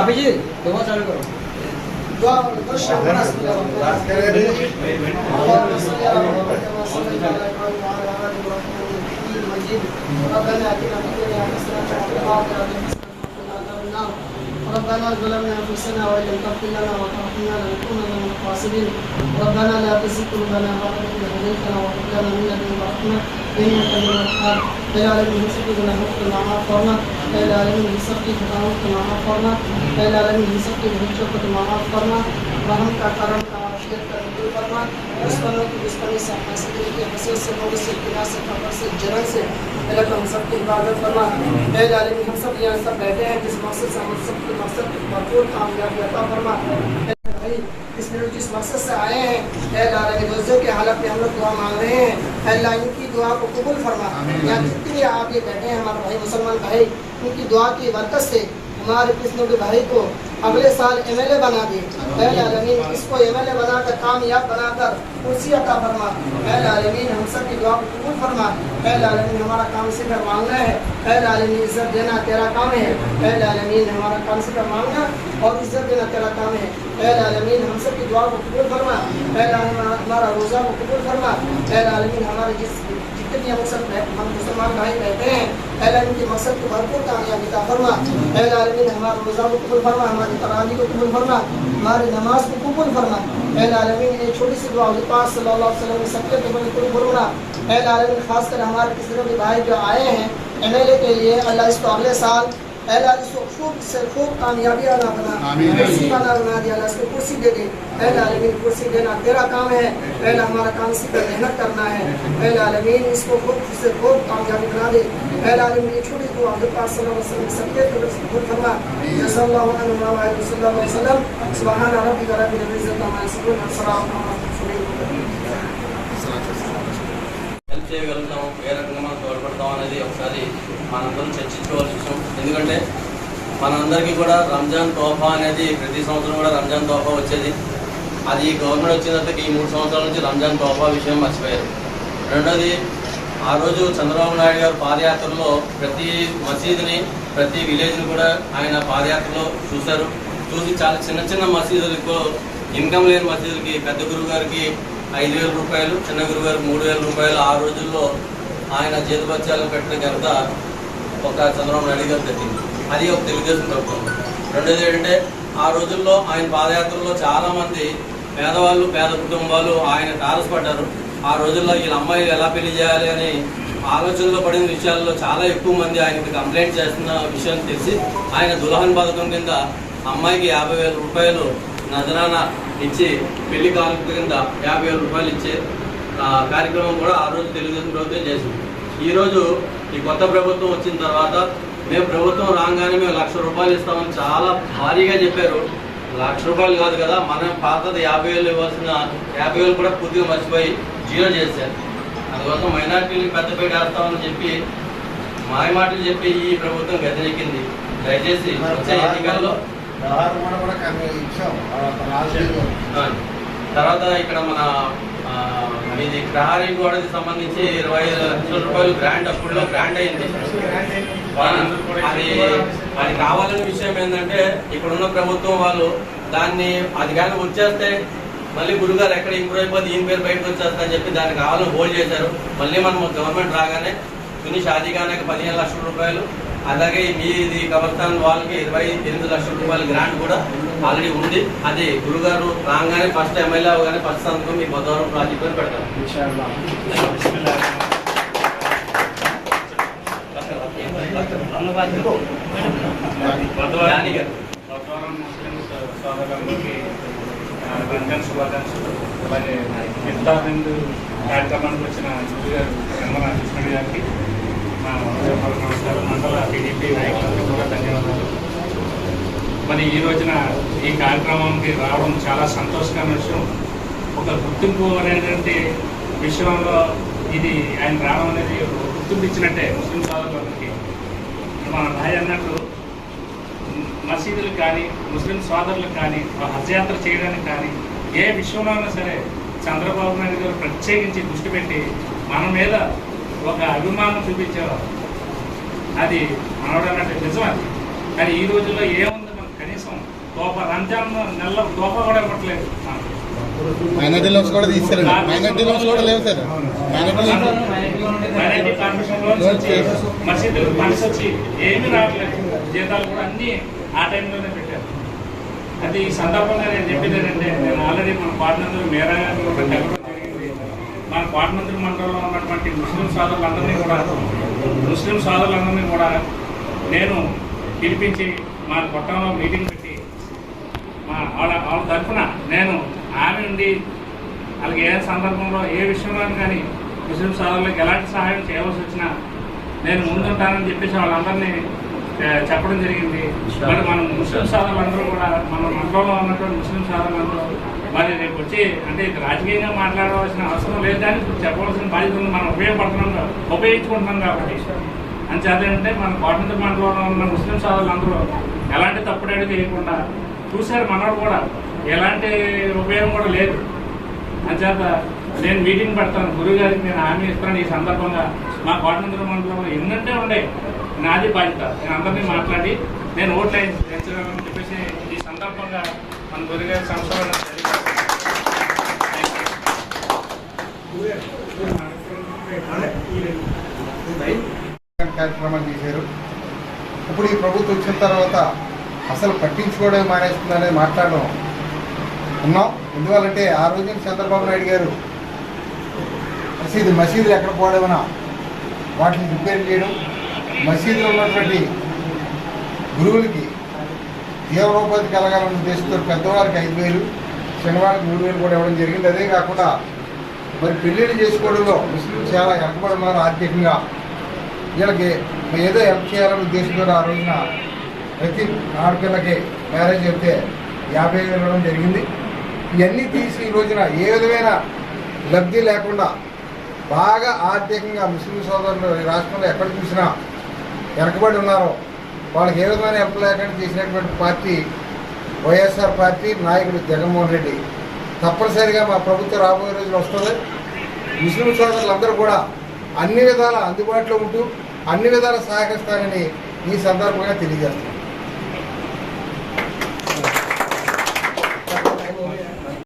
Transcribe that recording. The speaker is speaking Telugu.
अभी जी देखो चालू करो दुआ दो शब्द ربنا اتنا في الدنيا حسنه وفي الاخره حسنه ربنا ظلمنا انفسنا وان لم تغفر لنا وترحمنا لنكونن من الخاسرين ربنا لا تزغ قلوبنا بعد إذ هديتنا وهب لنا من لدنك رحمه انك انت يا العالمين رحم کا کرم کا کا نزول فرما۔ کی دشمنی سے حسد کی حسد سے سے سے خبر سے سے۔ اللہ ہم سب کی فرما۔ اے العالمین ہم سب یہاں سب بیٹھے ہیں۔ جس مقصد سے ہم سب کے مقصد کی بھرپور کامیابی عطا فرما۔ اس میں جس مقصد سے آئے ہیں، اے العالمین روزے کے حالت میں ہم لوگ دعا مانگ رہے ہیں۔ اللہ ان کی دعا کو قبول فرما۔ یہاں جتنی آپ یہ بیٹھے ہیں ہمارے بھائی مسلمان بھائی ان کی دعا کی برکت سے ہمارے کسنوں کے بھائی کو اگلے سال ایم ایل اے بنا دے۔ اے العالمین اس کو ایم ایل اے بنا کر کامیاب بنا کر کرسی عطا فرما۔ اے العالمین ہم سب کی دعا کو قبول فرما، اے العالمین ہمارا کام صرف مانگنا ہے۔ اے العالمین عزت دینا تیرا کام ہے۔ اے العالمین ہمارا کام صرف مانگنا اور عزت دینا تیرا کام ہے۔ اے العالمین ہم سب کی دعا کو قبول فرما۔ اے العالمین ہمارا روزہ کو قبول فرما۔ اے العالمین ہمارے جس جتنے ہم سب ہم مسلمان بھائی بیٹھے ہیں۔ اے اللہ ان کے مقصد کو بھرپور کامیابی عطا فرما۔ اے العالمین ہمارے روزہ کو قبول فرما، ہماری تراوی کو قبول فرما۔ ہماری نماز کو قبول فرما۔ اے العالمین یہ چھوٹی سی دعا حضور پاک صلی اللہ علیہ وسلم نے سب کے قبول قبول فرما اے العالمین، خاص کر ہمارے کسی کے بھائی جو آئے ہیں ایم ایل اے کے لیے اللہ اس کو اگلے سال اللہ اس کو خوب سے خوب کامیابی عطا فرما کرسی بنا بنا دیا اللہ اس کو کرسی دے دے اے العالمین کرسی دینا تیرا کام ہے اللہ ہمارا کام اسی پر محنت کرنا ہے اے العالمین اس کو خوب سے خوب کامیابی بنا دے اے العالمین یہ چھوٹی دعا حضرت پاک صلی اللہ علیہ وسلم سب کے فرما اللہ عنہ و علیہ صلی اللہ علیہ وسلم سبحان ربک رب العزت عما یصفون والسلام మనందరికీ కూడా రంజాన్ తోఫా అనేది ప్రతి సంవత్సరం కూడా రంజాన్ తోఫా వచ్చేది. అది గవర్నమెంట్ వచ్చిన తర్వాత ఈ మూడు సంవత్సరాల నుంచి రంజాన్ తోఫా విషయం మర్చిపోయారు. రెండోది ఆ రోజు చంద్రబాబు నాయుడు గారు పాదయాత్రలో ప్రతి మసీదుని ప్రతి విలేజ్ని కూడా ఆయన పాదయాత్రలో చూశారు. చూసి చాలా చిన్న చిన్న మసీదులకు ఇన్కమ్ లేని మసీదులకి పెద్ద గురువు గారికి ఐదు వేల రూపాయలు చిన్న గురువు గారికి మూడు వేల రూపాయలు ఆ రోజుల్లో ఆయన చేతిపత్యాలను పెట్టిన ఘనత ఒక చంద్రబాబు నాయుడు గారు దక్కింది. అది ఒక తెలుగుదేశం ప్రభుత్వం రెండోది ఏంటంటే ఆ రోజుల్లో ఆయన పాదయాత్రలో చాలామంది పేదవాళ్ళు పేద కుటుంబాలు ఆయన తారసపడ్డారు. ఆ రోజుల్లో వీళ్ళ అమ్మాయిలు ఎలా పెళ్ళి చేయాలి అని ఆలోచనలో పడిన విషయాల్లో చాలా ఎక్కువ మంది ఆయనకి కంప్లైంట్ చేస్తున్న విషయం తెలిసి ఆయన దులహన్ పథకం కింద అమ్మాయికి యాభై వేల రూపాయలు నజరాన ఇచ్చి పెళ్ళి కానుక కింద యాభై వేల రూపాయలు ఇచ్చే కార్యక్రమం కూడా ఆ రోజు తెలుగుదేశం ప్రభుత్వం చేసింది. ఈరోజు ఈ కొత్త ప్రభుత్వం వచ్చిన తర్వాత మేము ప్రభుత్వం రాగానే మేము లక్ష రూపాయలు ఇస్తామని చాలా భారీగా చెప్పారు. లక్ష రూపాయలు కాదు కదా మనం పాతది యాభై వేలు ఇవ్వాల్సిన యాభై వేలు కూడా పూర్తిగా మర్చిపోయి జీరో చేశారు. అందుకోసం మైనార్టీలకు పెద్దపేట వేస్తామని చెప్పి మాయ మాటలు చెప్పి ఈ ప్రభుత్వం గద్దెనెక్కింది. దయచేసి వచ్చే ఎన్నికల్లో తర్వాత ఇక్కడ మన మీది ప్రహారీ గోడకి సంబంధించి ఇరవై ఐదు లక్షల రూపాయలు గ్రాంట్ అప్పుడులో గ్రాంట్ అయింది. అది అది కావాలని విషయం ఏంటంటే ఇప్పుడున్న ప్రభుత్వం వాళ్ళు దాన్ని అది కానీ వచ్చేస్తే మళ్ళీ గురుగారు ఎక్కడ ఇంప్రూవ్ అయిపోతే ఈయన పేరు బయటకు వచ్చేస్తా అని చెప్పి దాన్ని కావాలని హోల్డ్ చేశారు. మళ్ళీ మనం గవర్నమెంట్ రాగానే తుని షాదీఖానాకి పదిహేను లక్షల రూపాయలు అలాగే మీది కవర్తాన్ వాళ్ళకి ఇరవై ఎనిమిది లక్షల రూపాయల గ్రాంట్ కూడా ఆల్రెడీ ఉంది. అది గురుగారు రాగానే ఫస్ట్ ఎమ్మెల్యే అవగానే ఫస్ట్ సంతకం మీ బుధవారం ప్రాజెక్ట్ అని పెడతారు. జానీ గారు శుభాకాంక్షలు అలాగే మిగతా హిందూ కార్యక్రమానికి వచ్చిన గురుగారు గారు గారికి హృదయపూర్వక నమస్కారం మండల టీడీపీ నాయకులకు కూడా ధన్యవాదాలు మరి ఈ రోజున ఈ కార్యక్రమానికి రావడం చాలా సంతోషకరమైన విషయం. ఒక గుర్తింపు అనేటువంటి విషయంలో ఇది ఆయన రావడం అనేది ఒక గుర్తింపు ఇచ్చినట్టే ముస్లిం సోదరులందరికీ. మన భార్య అన్నట్టు మసీదులు కానీ ముస్లిం సోదరులకు కానీ ఒక హజ్ యాత్ర చేయడానికి కానీ ఏ విషయంలో అయినా సరే చంద్రబాబు నాయుడు గారు ప్రత్యేకించి దృష్టి పెట్టి మన మీద ఒక అభిమానం చూపించేవారు అది మనోడు అన్నట్టు నిజం అది. కానీ ఈ రోజుల్లో ఏముంది మనకు కనీసం తోప రంజాన్ నెలలో తోప కూడా ఇవ్వట్లేదు. మైనార్టీ లోన్స్ కూడా తీస్తారండి మైనార్టీ లోన్స్ కూడా లేవు సార్. మైనార్టీ కార్పొరేషన్ లోన్స్ వచ్చి మసీదులకు ఫండ్స్ వచ్చి ఏమీ రావట్లేదు. జీతాలు కూడా అన్నీ ఆ టైంలోనే పెట్టారు. అది ఈ సందర్భంగా నేను చెప్పేది ఏంటంటే నేను ఆల్రెడీ మన పాటనందులు మేరా గారిని కూడా కలవడం జరిగింది మన పాటనందుల మండలంలో ఉన్నటువంటి ముస్లిం సోదరులందరినీ కూడా ముస్లిం సోదరులందరినీ కూడా నేను పిలిపించి మా కొట్టంలో మీటింగ్ పెట్టి మా వాళ్ళ వాళ్ళ తరఫున నేను ఆమె ఉండి వాళ్ళకి ఏ సందర్భంలో ఏ విషయంలో కానీ ముస్లిం సోదరులకు ఎలాంటి సహాయం చేయవలసి వచ్చినా నేను ముందుంటానని చెప్పేసి వాళ్ళందరినీ చెప్పడం జరిగింది. మరి మనం ముస్లిం సోదరులందరూ కూడా మన మండలంలో ఉన్నటువంటి ముస్లిం సోదరులందరూ మరి రేపు వచ్చి అంటే రాజకీయంగా మాట్లాడవలసిన అవసరం లేదు కానీ చెప్పవలసిన బాధ్యత ఉంది. మనం ఉపయోగపడుతున్నాం ఉపయోగించుకుంటున్నాం కాబట్టి. అంచేత ఏంటంటే మన కోటంత మండలంలో ఉన్న ముస్లిం అందరూ ఎలాంటి తప్పుడు అడుగు వేయకుండా చూశారు మనోడు కూడా. ఎలాంటి ఉపయోగం కూడా లేదు. అంచేత నేను మీటింగ్ పెడతాను. గురువు గారికి నేను హామీ ఇస్తాను. ఈ సందర్భంగా మా కోటనందర మండలంలో ఎన్నంటే ఉండే నాది బాధ్యత. నేను అందరినీ మాట్లాడి నేను ఓట్లు ఎంచగలను చెప్పేసి ఈ సందర్భంగా మన గురిగారి గారి కార్యక్రమాలు చేశారు. ఇప్పుడు ఈ ప్రభుత్వం వచ్చిన తర్వాత అసలు పట్టించుకోవడం మానేస్తుందనేది మాట్లాడడం ఉన్నాం. ఎందువల్లంటే ఆ రోజు చంద్రబాబు నాయుడు గారు మసీదు మసీదులు ఎక్కడ పోవడమన్నా వాటిని రిపేర్ చేయడం మసీదులో ఉన్నటువంటి గురువులకి జీవనోపాధి కలగాలన్న ఉద్దేశంతో పెద్దవారికి ఐదు వేలు చిన్నవారికి మూడు వేలు కూడా ఇవ్వడం జరిగింది. అదే కాకుండా మరి పెళ్ళిళ్ళు చేసుకోవడంలో ముస్లింలు చాలా వెనకబడి ఆర్థికంగా. వీళ్ళకి ఏదో హెల్ప్ చేయాలనే ఉద్దేశంతో ఆ రోజున ప్రతి ఆడపిల్లకి మ్యారేజ్ చెప్తే యాభై వేలు ఇవ్వడం జరిగింది. ఇవన్నీ తీసి ఈ రోజున ఏ విధమైన లబ్ధి లేకుండా బాగా ఆర్థికంగా ముస్లిం సోదరులు ఈ రాష్ట్రంలో ఎక్కడ చూసినా వెనకబడి ఉన్నారో. వాళ్ళకి ఏ విధమైన హెల్ప్ లేకుండా చేసినటువంటి పార్టీ వైఎస్ఆర్ పార్టీ నాయకుడు జగన్మోహన్ రెడ్డి. తప్పనిసరిగా మా ప్రభుత్వం రాబోయే రోజులు వస్తుంది. ముస్లిం సోదరులందరూ కూడా అన్ని విధాల అందుబాటులో ఉంటూ అన్ని విధాల సహకరిస్తానని ఈ సందర్భంగా తెలియజేస్తాను